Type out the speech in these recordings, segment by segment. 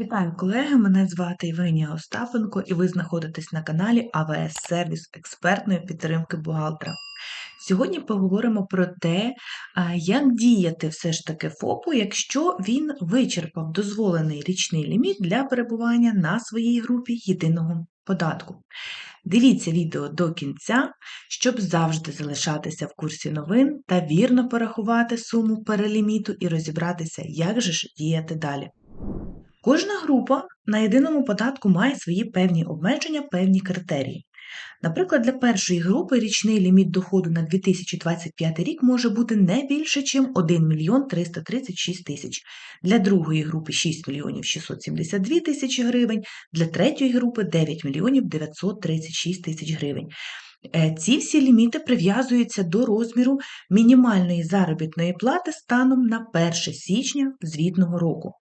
Вітаю, колеги! Мене звати Євгенія Остапенко, і ви знаходитесь на каналі АВС Сервіс експертної підтримки бухгалтера. Сьогодні поговоримо про те, як діяти все ж таки ФОПу, якщо він вичерпав дозволений річний ліміт для перебування на своїй групі єдиного податку. Дивіться відео до кінця, щоб завжди залишатися в курсі новин та вірно порахувати суму переліміту і розібратися, як же ж діяти далі. Кожна група на єдиному податку має свої певні обмеження, певні критерії. Наприклад, для першої групи річний ліміт доходу на 2025 рік може бути не більше, ніж 1 мільйон 336 тисяч, для другої групи 6 мільйонів 672 тисячі гривень, для третьої групи 9 мільйонів 936 тисяч гривень. Е, Ці всі ліміти прив'язуються до розміру мінімальної заробітної плати станом на 1 січня звітного року.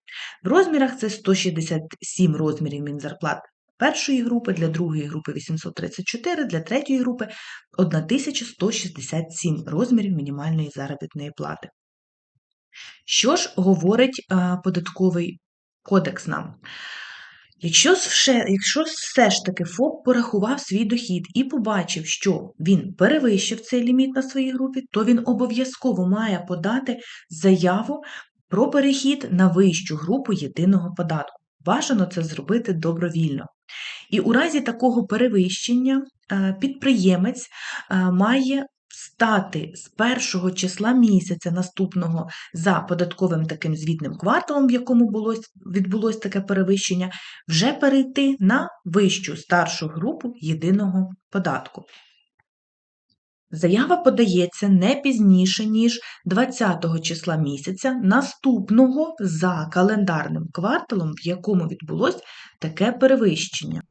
В розмірах це 167 розмірів мінзарплат першої групи, для другої групи 834, для третьої групи 1167 розмірів мінімальної заробітної плати. Що ж говорить податковий кодекс нам? Якщо все, якщо все ж таки ФОП порахував свій дохід і побачив, що він перевищив цей ліміт на своїй групі, то він обов'язково має подати заяву про перехід на вищу групу єдиного податку. Бажано це зробити добровільно. І у разі такого перевищення е, підприємець е, має стати з першого числа місяця наступного за податковим таким звітним кварталом, в якому було, відбулось таке перевищення, вже перейти на вищу старшу групу єдиного податку. Заява подається не пізніше, ніж 20 числа місяця наступного за календарним кварталом, в якому відбулось таке перевищення.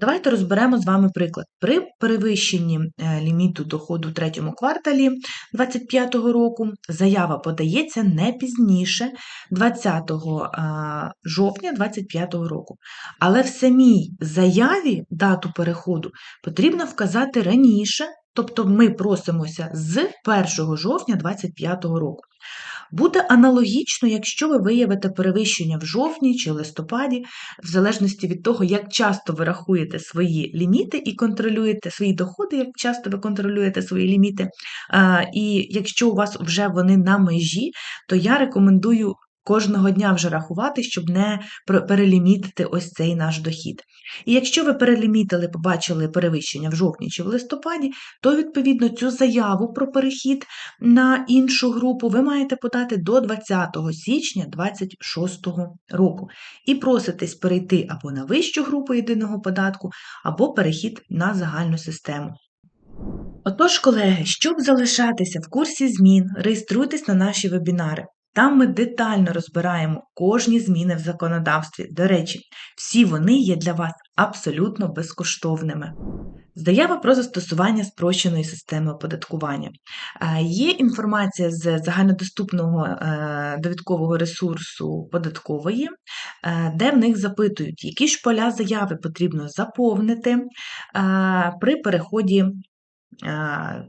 Давайте розберемо з вами приклад. При перевищенні е, ліміту доходу в третьому кварталі 2025 року заява подається не пізніше 20 жовтня 2025 року. Але в самій заяві дату переходу потрібно вказати раніше, тобто ми просимося з 1 жовтня 2025 року. Буде аналогічно, якщо ви виявите перевищення в жовтні чи листопаді, в залежності від того, як часто ви рахуєте свої ліміти і контролюєте свої доходи, як часто ви контролюєте свої ліміти. І якщо у вас вже вони на межі, то я рекомендую кожного дня вже рахувати, щоб не перелімітити ось цей наш дохід. І якщо ви перелімітили, побачили перевищення в жовтні чи в листопаді, то, відповідно, цю заяву про перехід на іншу групу ви маєте подати до 20 січня 2026 року. І проситесь перейти або на вищу групу єдиного податку, або перехід на загальну систему. Отож, колеги, щоб залишатися в курсі змін, реєструйтесь на наші вебінари. Там ми детально розбираємо кожні зміни в законодавстві. До речі, всі вони є для вас абсолютно безкоштовними. Заява про застосування спрощеної системи оподаткування. Е, є інформація з загальнодоступного е, довідкового ресурсу податкової, е, де в них запитують, які ж поля заяви потрібно заповнити при переході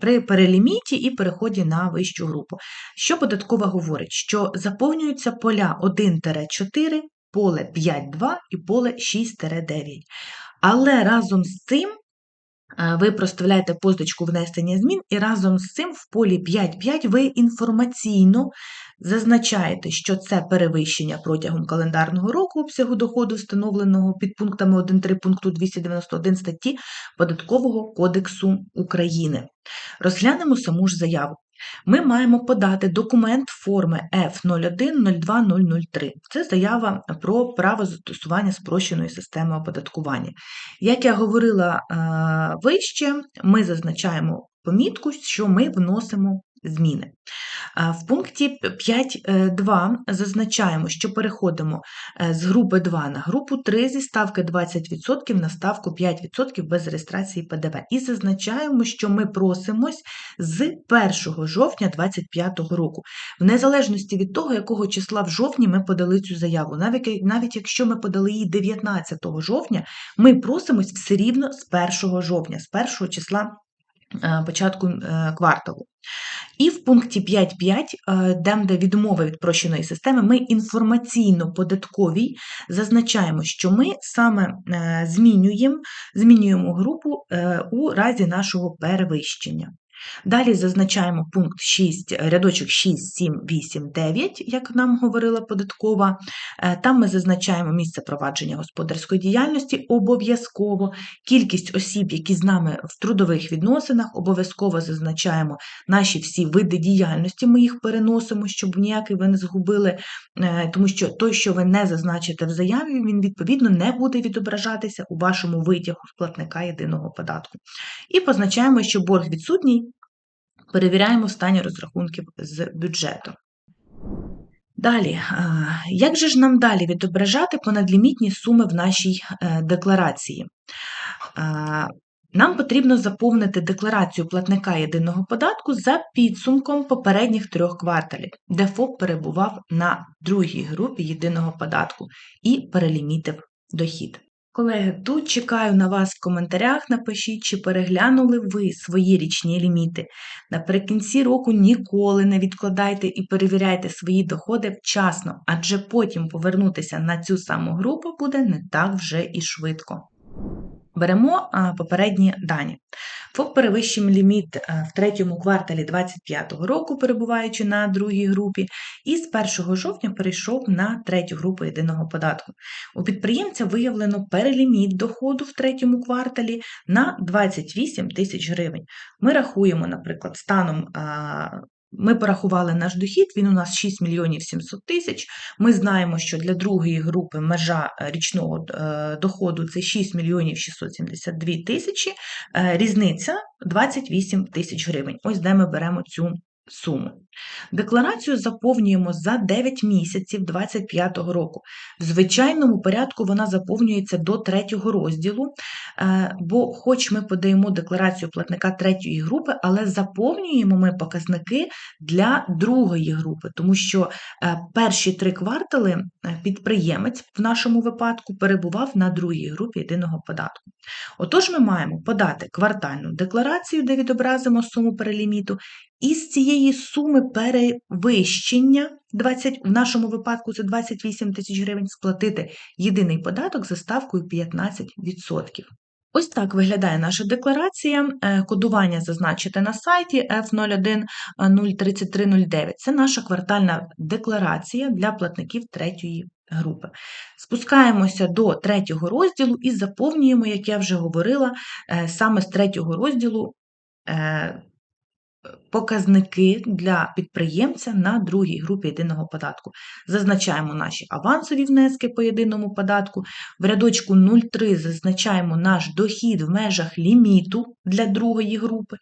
при переліміті і переході на вищу групу. Що податкова говорить? Що заповнюються поля 1-4, поле 5-2 і поле 6-9. Але разом з цим ви проставляєте позначку внесення змін, і разом з цим в полі 5.5 ви інформаційно зазначаєте, що це перевищення протягом календарного року обсягу доходу, встановленого під пунктами 1.3 пункту 291 статті Податкового кодексу України. Розглянемо саму ж заяву ми маємо подати документ форми F0102003. Це заява про право застосування спрощеної системи оподаткування. Як я говорила е, вище, ми зазначаємо помітку, що ми вносимо зміни. В пункті 5.2 зазначаємо, що переходимо е, з групи 2 на групу 3 зі ставки 20% на ставку 5% без реєстрації ПДВ. І зазначаємо, що ми просимось з 1 жовтня 2025 року, в незалежності від того, якого числа в жовтні ми подали цю заяву. Навіть навіть якщо ми подали її 19 жовтня, ми просимось все рівно з 1 жовтня, з 1 числа е, початку е, кварталу. І в пункті 5.5, там, де відмова від прощеної системи, ми інформаційно-податковій зазначаємо, що ми саме змінюємо, змінюємо групу у разі нашого перевищення. Далі зазначаємо пункт 6, рядочок 6, 7, 8, 9, як нам говорила податкова. Е, там ми зазначаємо місце провадження господарської діяльності обов'язково, кількість осіб, які з нами в трудових відносинах, обов'язково зазначаємо наші всі види діяльності, ми їх переносимо, щоб ніякий ви не згубили, е, тому що той, що ви не зазначите в заяві, він відповідно не буде відображатися у вашому витягу сплатника єдиного податку. І позначаємо, що борг відсутній перевіряємо стані розрахунків з бюджету. Далі, як же ж нам далі відображати понадлімітні суми в нашій е, декларації? Нам потрібно заповнити декларацію платника єдиного податку за підсумком попередніх трьох кварталів, де ФОП перебував на другій групі єдиного податку і перелімітив дохід. Колеги, тут чекаю на вас в коментарях. Напишіть, чи переглянули ви свої річні ліміти. Наприкінці року ніколи не відкладайте і перевіряйте свої доходи вчасно, адже потім повернутися на цю саму групу буде не так вже і швидко. Беремо попередні дані. ФОП перевищив ліміт в третьому кварталі 2025 року, перебуваючи на другій групі, і з 1 жовтня перейшов на третю групу єдиного податку. У підприємця виявлено переліміт доходу в третьому кварталі на 28 тисяч гривень. Ми рахуємо, наприклад, станом ми порахували наш дохід, він у нас 6 мільйонів 700 тисяч. Ми знаємо, що для другої групи межа е, річного е, доходу це 6 мільйонів 672 тисячі, е, різниця 28 тисяч гривень. Ось де ми беремо цю суму. Декларацію заповнюємо за 9 місяців 2025 року. В звичайному порядку вона заповнюється до третього розділу, е, бо, хоч ми подаємо декларацію платника третьої групи, але заповнюємо ми показники для другої групи, тому що е, перші три квартали е, підприємець в нашому випадку перебував на другій групі єдиного податку. Отож, ми маємо подати квартальну декларацію, де відобразимо суму переліміту, і з цієї суми перевищення 20, в нашому випадку це 28 тисяч гривень, сплатити єдиний податок за ставкою 15%. Ось так виглядає наша декларація. Е, кодування зазначите на сайті F01 Це наша квартальна декларація для платників третьої групи. Спускаємося до третього розділу і заповнюємо, як я вже говорила, е, саме з третього розділу е, показники для підприємця на другій групі єдиного податку. Зазначаємо наші авансові внески по єдиному податку. В рядочку 0,3 зазначаємо наш дохід в межах ліміту для другої групи.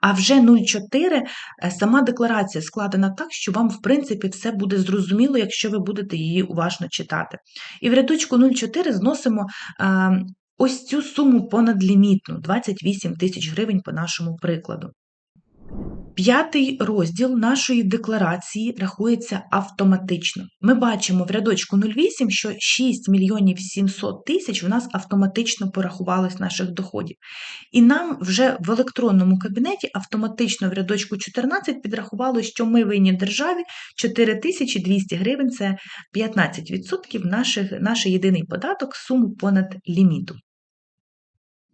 А вже 0,4 е, сама декларація складена так, що вам, в принципі, все буде зрозуміло, якщо ви будете її уважно читати. І в рядочку 0,4 зносимо. Е, ось цю суму понадлімітну 28 тисяч гривень по нашому прикладу. П'ятий розділ нашої декларації рахується автоматично. Ми бачимо в рядочку 08, що 6 мільйонів 700 тисяч у нас автоматично порахувалось наших доходів. І нам вже в електронному кабінеті автоматично в рядочку 14 підрахувало, що ми винні державі 4200 гривень це 15% наших, наш єдиний податок суму понад ліміту.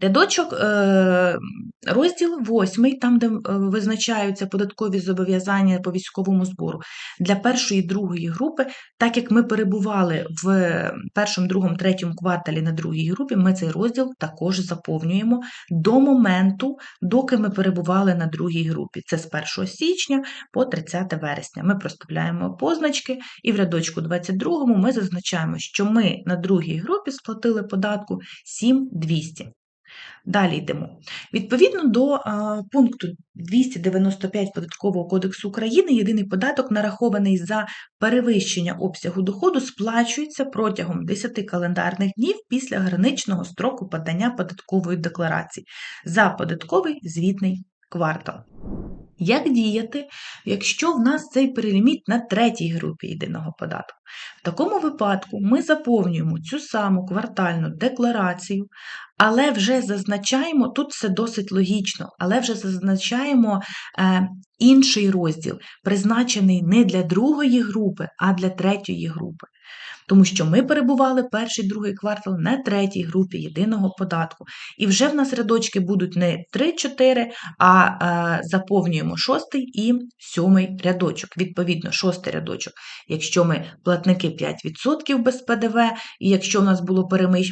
Рядочок, е, розділ 8, там, де е, визначаються податкові зобов'язання по військовому збору для першої і другої групи, так як ми перебували в першому, другому, третьому кварталі на другій групі, ми цей розділ також заповнюємо до моменту, доки ми перебували на другій групі. Це з 1 січня по 30 вересня. Ми проставляємо позначки, і в рядочку 22 ми зазначаємо, що ми на другій групі сплатили податку 7200. Далі йдемо. Відповідно до а, пункту 295 Податкового кодексу України, єдиний податок, нарахований за перевищення обсягу доходу, сплачується протягом 10 календарних днів після граничного строку подання податкової декларації за податковий звітний квартал. Як діяти, якщо в нас цей переліміт на третій групі єдиного податку? В такому випадку ми заповнюємо цю саму квартальну декларацію, але вже зазначаємо, тут все досить логічно, але вже зазначаємо е, інший розділ, призначений не для другої групи, а для третьої групи. Тому що ми перебували перший другий квартал на третій групі єдиного податку. І вже в нас рядочки будуть не 3-4, а е, заповнюємо шостий і сьомий рядочок. Відповідно, шостий рядочок. Якщо ми платники 5% без ПДВ, і якщо в нас було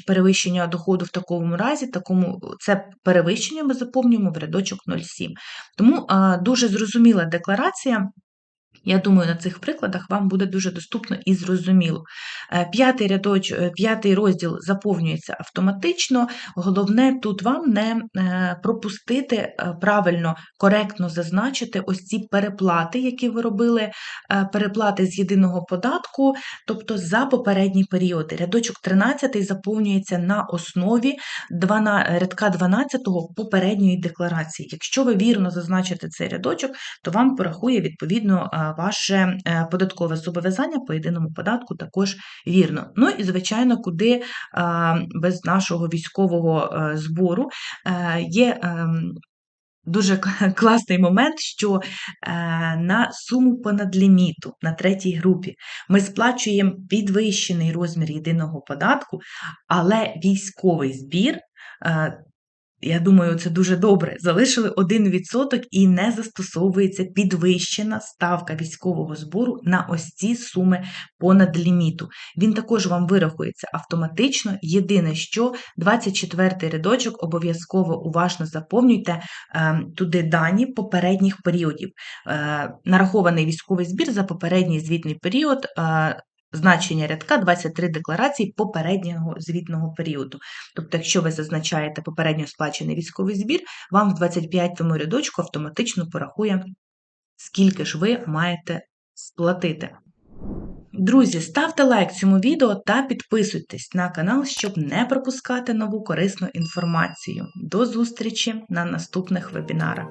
перевищення доходу в такому разі, такому це перевищення ми заповнюємо в рядочок 0,7. Тому дуже зрозуміла декларація. Я думаю, на цих прикладах вам буде дуже доступно і зрозуміло. Е, п'ятий рядоч, е, п'ятий розділ заповнюється автоматично. Головне тут вам не е, пропустити правильно, коректно зазначити ось ці переплати, які ви робили, переплати з єдиного податку, тобто за попередні періоди. Рядочок 13 заповнюється на основі рядка 12 попередньої декларації. Якщо ви вірно зазначите цей рядочок, то вам порахує відповідно ваше е, податкове зобов'язання по єдиному податку також вірно. Ну і, звичайно, куди без нашого військового е, збору е, є. Ем, дуже класний момент, що на суму понад ліміту на третій групі ми сплачуємо підвищений розмір єдиного податку, але військовий збір я думаю, це дуже добре. Залишили 1% і не застосовується підвищена ставка військового збору на ось ці суми понад ліміту. Він також вам вирахується автоматично. Єдине, що 24-й рядочок обов'язково уважно заповнюйте е, туди дані попередніх періодів. Е, нарахований військовий збір за попередній звітний період. Значення рядка 23 декларації попереднього звітного періоду. Тобто, якщо ви зазначаєте попередньо сплачений військовий збір, вам в 25-му рядочку автоматично порахує, скільки ж ви маєте сплатити. Друзі, ставте лайк цьому відео та підписуйтесь на канал, щоб не пропускати нову корисну інформацію. До зустрічі на наступних вебінарах.